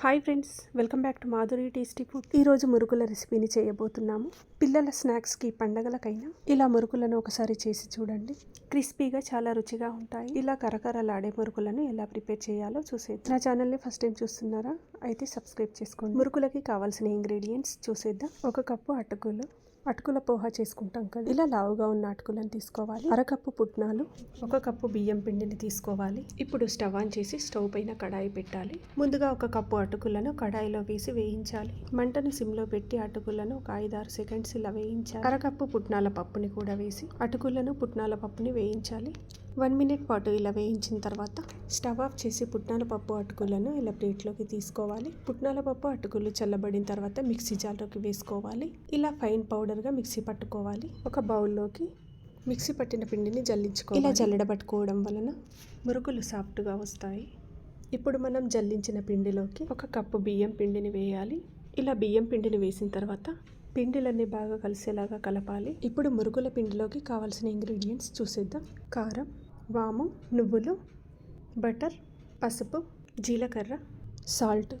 Hi friends welcome back to Madhuri tasty food. ఈరోజు మురుకుల రెసిపీని చేయబోతున్నాము. పిల్లల స్నాక్స్కి పండగలకైనా ఇలా మురుకులను ఒకసారి చేసి చూడండి. క్రిస్పీగా చాలా రుచిగా ఉంటాయి. ఇలా కరకరలాడే మురుకులను ఎలా ప్రిపేర్ చేయాలో చూసేద్దాం. నా ఛానల్ని ఫస్ట్ టైం చూస్తున్నారా? అయితే సబ్స్క్రైబ్ చేసుకోండి. మురుకులకి కావాల్సిన ఇంగ్రీడియంట్స్ చూసేద్దాం. ఒక కప్పు అటుకులు అటుకుల పోహ చేసుకుంటాం కదా. ఇలా లావుగా ఉన్న అటుకులను తీసుకోవాలి. అరకప్పు పుట్నాలు ఒక కప్పు బియ్యం పిండిని తీసుకోవాలి. ఇప్పుడు స్టవ్ ఆన్ చేసి స్టవ్ పైన కడాయి పెట్టాలి. ముందుగా ఒక కప్పు అటుకులను కడాయిలో వేసి వేయించాలి. మంటను సిమ్లో పెట్టి అటుకులను ఒక ఐదారు సెకండ్స్ ఇలా వేయించాలి. అరకప్పు పుట్నాల పప్పుని కూడా వేసి అటుకులను పుట్నాల పప్పుని వేయించాలి. వన్ మినిట్ పాటు ఇలా వేయించిన తర్వాత స్టవ్ ఆఫ్ చేసి పుట్నాల పప్పు అటుకులను ఇలా ప్లేట్లోకి తీసుకోవాలి. పుట్నాల పప్పు అటుకులు చల్లబడిన తర్వాత మిక్సీ జార్లోకి వేసుకోవాలి. ఇలా ఫైన్ పౌడర్గా మిక్సీ పట్టుకోవాలి. ఒక బౌల్లోకి మిక్సీ పట్టిన పిండిని జల్లించుకోవాలి. ఇలా జల్లడబట్టుకోవడం వలన మురుకులు సాఫ్ట్గా వస్తాయి. ఇప్పుడు మనం జల్లించిన పిండిలోకి ఒక కప్పు బియ్యం పిండిని వేయాలి. ఇలా బియ్యం పిండిని వేసిన తర్వాత పిండిలన్నీ బాగా కలిసేలాగా కలపాలి. ఇప్పుడు మురుగుల పిండిలోకి కావాల్సిన ఇంగ్రీడియంట్స్ చూసేద్దాం. కారం వాము నువ్వులు బటర్ పసుపు జీలకర్ర సాల్ట్.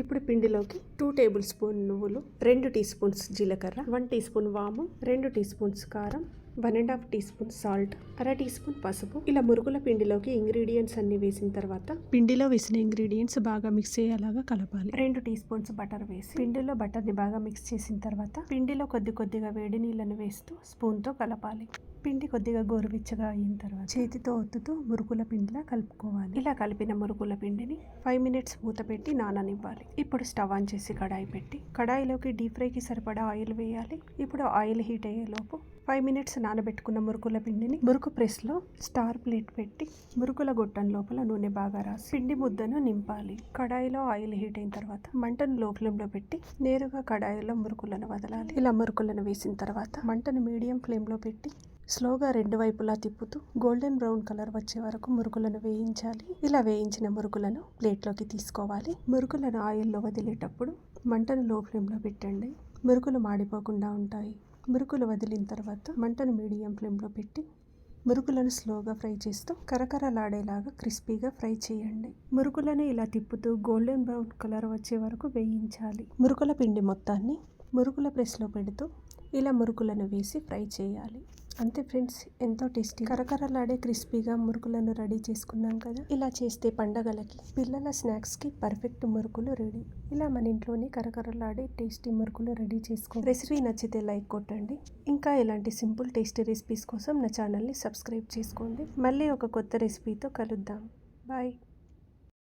ఇప్పుడు పిండిలోకి టూ టేబుల్ స్పూన్ నువ్వులు రెండు టీ స్పూన్స్ జీలకర్ర వన్ టీ స్పూన్ వాము రెండు టీ స్పూన్స్ కారం one and half teaspoon salt అర టీ స్పూన్ పసుపు. ఇలా మురుగుల పిండిలోకి ఇంగ్రీడియంట్స్ అన్ని వేసిన తర్వాత పిండిలో వేసిన ఇంగ్రీడియంట్స్ బాగా మిక్స్ అయ్యేలాగా కలపాలి. రెండు టీ స్పూన్స్ బటర్ వేసి పిండిలో బటర్ని బాగా మిక్స్ చేసిన తర్వాత పిండిలో కొద్ది కొద్దిగా వేడి నీళ్ళను వేస్తూ స్పూన్తో కలపాలి. పిండి కొద్దిగా గోరువెచ్చగా అయిన తర్వాత చేతితో ఒత్తుతూ మురుకుల పిండిలా కలుపుకోవాలి. ఇలా కలిపిన మురుకుల పిండిని ఫైవ్ మినిట్స్ మూత పెట్టి నాననివ్వాలి. ఇప్పుడు స్టవ్ ఆన్ చేసి కడాయి పెట్టి కడాయిలోకి డీప్ ఫ్రైకి సరిపడా ఆయిల్ వేయాలి. ఇప్పుడు ఆయిల్ హీట్ అయ్యేలోపు ఫైవ్ మినిట్స్ నానబెట్టుకున్న మురుకుల పిండిని మురుకు ప్రెస్లో స్టార్ ప్లేట్ పెట్టి మురుకుల గొట్టం లోపల నూనె బాగా రాసి పిండి ముద్దను నింపాలి. కడాయిలో ఆయిల్ హీట్ అయిన తర్వాత మంటను లో ఫ్లేమ్లో పెట్టి నేరుగా కడాయిలో మురుకులను వదలాలి. ఇలా మురుకులను వేసిన తర్వాత మంటను మీడియం ఫ్లేమ్లో పెట్టి స్లోగా రెండు వైపులా తిప్పుతూ గోల్డెన్ బ్రౌన్ కలర్ వచ్చే వరకు మురుకులను వేయించాలి. ఇలా వేయించిన మురుకులను ప్లేట్లోకి తీసుకోవాలి. మురుకులను ఆయిల్లో వదిలేటప్పుడు మంటను లో ఫ్లేమ్లో పెట్టండి. మురుకులు మాడిపోకుండా ఉంటాయి. మురుకులు వదిలిన తర్వాత మంటను మీడియం ఫ్లేమ్లో పెట్టి మురుకులను స్లోగా ఫ్రై చేస్తూ కరకరలాడేలాగా క్రిస్పీగా ఫ్రై చేయండి. మురుకులను ఇలా తిప్పుతూ గోల్డెన్ బ్రౌన్ కలర్ వచ్చే వరకు వేయించాలి. మురుకుల పిండి మొత్తాన్ని మురుకుల ప్రెస్లో పెడుతూ ఇలా మురుకులను వేసి ఫ్రై చేయాలి. అంతే ఫ్రెండ్స్ ఎంతో టేస్టీ కరకరలాడే క్రిస్పీగా మురుకులను రెడీ చేసుకున్నాం కదా? ఇలా చేస్తే పండగలకి పిల్లల స్నాక్స్కి పర్ఫెక్ట్ మురుకులు రెడీ. ఇలా మన ఇంట్లోనే కరకరలాడే టేస్టీ మురుకులు రెడీ చేసుకో రెసిపీ నచ్చితే లైక్ కొట్టండి. ఇంకా ఇలాంటి సింపుల్ టేస్టీ రెసిపీస్ కోసం నా ఛానల్ని సబ్స్క్రైబ్ చేసుకోండి. మళ్ళీ ఒక కొత్త రెసిపీతో కలుద్దాం. బాయ్.